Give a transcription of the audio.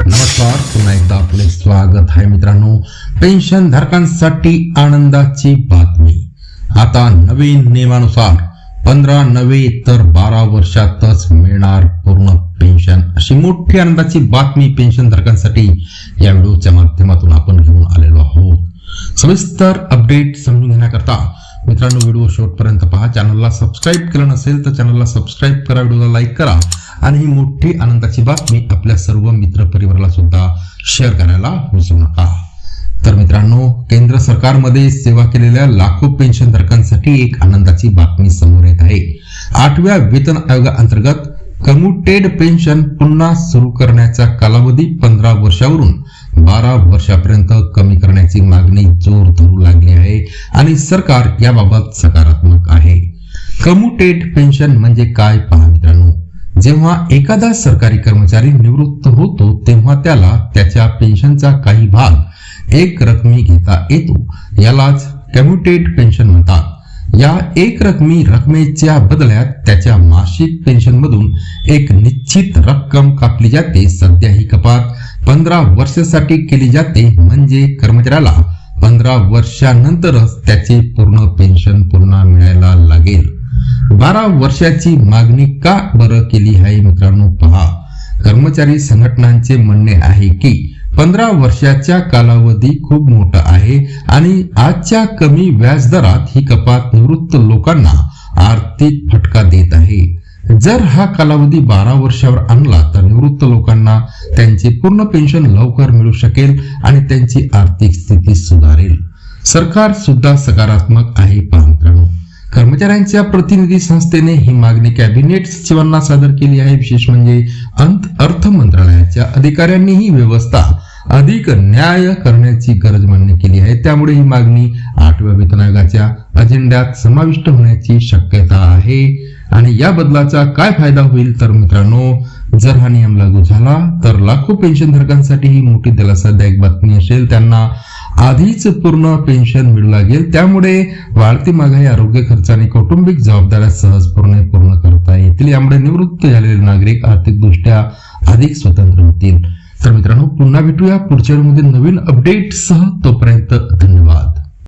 नमस्कार पुन्हा एकदा आपले स्वागत आहे मित्रांनो. पेन्शन धारकांसाठी आनंदाची बातमी. आता नवीन नियमानुसार पंधरा नव्हे तर बारा वर्षातच मिळणार पूर्ण पेन्शन. अशी मोठी आनंदाची बातमी पेन्शन धारकांसाठी या व्हिडिओच्या माध्यमातून आपण घेऊन आलेलो आहोत. सविस्तर अपडेट समजून घेण्याकरता मित्रांनो व्हिडिओ शेवटपर्यंत पहा. चॅनलला सबस्क्राईब केलं नसेल तर चॅनलला सबस्क्राईब करा व्हिडिओला लाईक करा. आणि ही मोठी आनंदाची बातमी आपल्या सर्व मित्र परिवाराला सुद्धा शेअर करायला विसरू नका. तर मित्रांनो केंद्र सरकारमध्ये सेवा केलेल्या लाखो पेन्शन धारकांसाठी एक आनंदाची बातमी समोर येत आहे. आठव्या वेतन आयोगाअंतर्गत कम्युटेड पेन्शन पुन्हा सुरू करण्याचा कालावधी पंधरा वर्षावरून बारा वर्षापर्यंत कमी करण्याची मागणी जोर धरू लागली आहे आणि सरकार याबाबत सकारात्मक आहे. कम्युटेड पेन्शन म्हणजे काय पहा मित्रांनो? जेव्हा एखादा सरकारी कर्मचारी निवृत्त होतो तेव्हा त्याला त्याच्या पेन्शनचा काही भाग एक रकमी घेता येतो. यालाच कम्युटेड पेन्शन म्हणतात. या एक रकमी रकमेच्या बदल्यात त्याच्या मासिक पेन्शन मधून एक निश्चित रक्कम कापली जाते. सध्या ही कपात पंधरा वर्षासाठी केली जाते म्हणजे कर्मचाऱ्याला पंधरा वर्षानंतरच त्याचे पूर्ण पेन्शन पुन्हा मिळायला लागेल. बारा वर्षाची मागणी का बरं केली आहे मित्रांनो? पहा. कर्मचारी संघटनांचे म्हणणे आहे की पंधरा वर्षाच्या कालावधी खूप मोठा आहे आणि आजच्या कमी व्याजदरात ही कपात निवृत्त लोकांना आर्थिक फटका देत आहे. जर हा कालावधी बारा वर्षावर आणला तर निवृत्त लोकांना त्यांचे पूर्ण पेन्शन लवकर मिळू शकेल आणि त्यांची आर्थिक स्थिती सुधारेल. सरकार सुद्धा सकारात्मक आहे पहा कर्मचाऱ्यांच्या प्रतिनिधी संस्थेने ही मागणी कॅबिनेट सचिवांना सादर केली आहे. विशेष म्हणजे अंत अर्थ मंत्रालयाच्या अधिकाऱ्यांनी ही व्यवस्था अधिक न्याय करण्याची गरज मान्य केली आहे. त्यामुळे ही मागणी आठव्या वेतन आयोगाच्या अजेंड्यात समाविष्ट होण्याची शक्यता आहे. आणि या बदलाचा काय फायदा होईल? तर मित्रांनो जर हा नियम लागू झाला तर लाखो पेन्शन धारकांसाठी ही मोठी दिलासादायक बातमी असेल. त्यांना आधीच पूर्ण पेन्शन मिळू लागेल. त्यामुळे वाढती महागाई आरोग्य खर्च आणि कौटुंबिक जबाबदाऱ्या सहजपणे पूर्ण करता येतील. यामुळे निवृत्त झालेले नागरिक आर्थिकदृष्ट्या अधिक स्वतंत्र होतील. तर मित्रांनो पुन्हा भेटूया पुढच्या व्हिडिओमध्ये नवीन अपडेटसह तोपर्यंत धन्यवाद.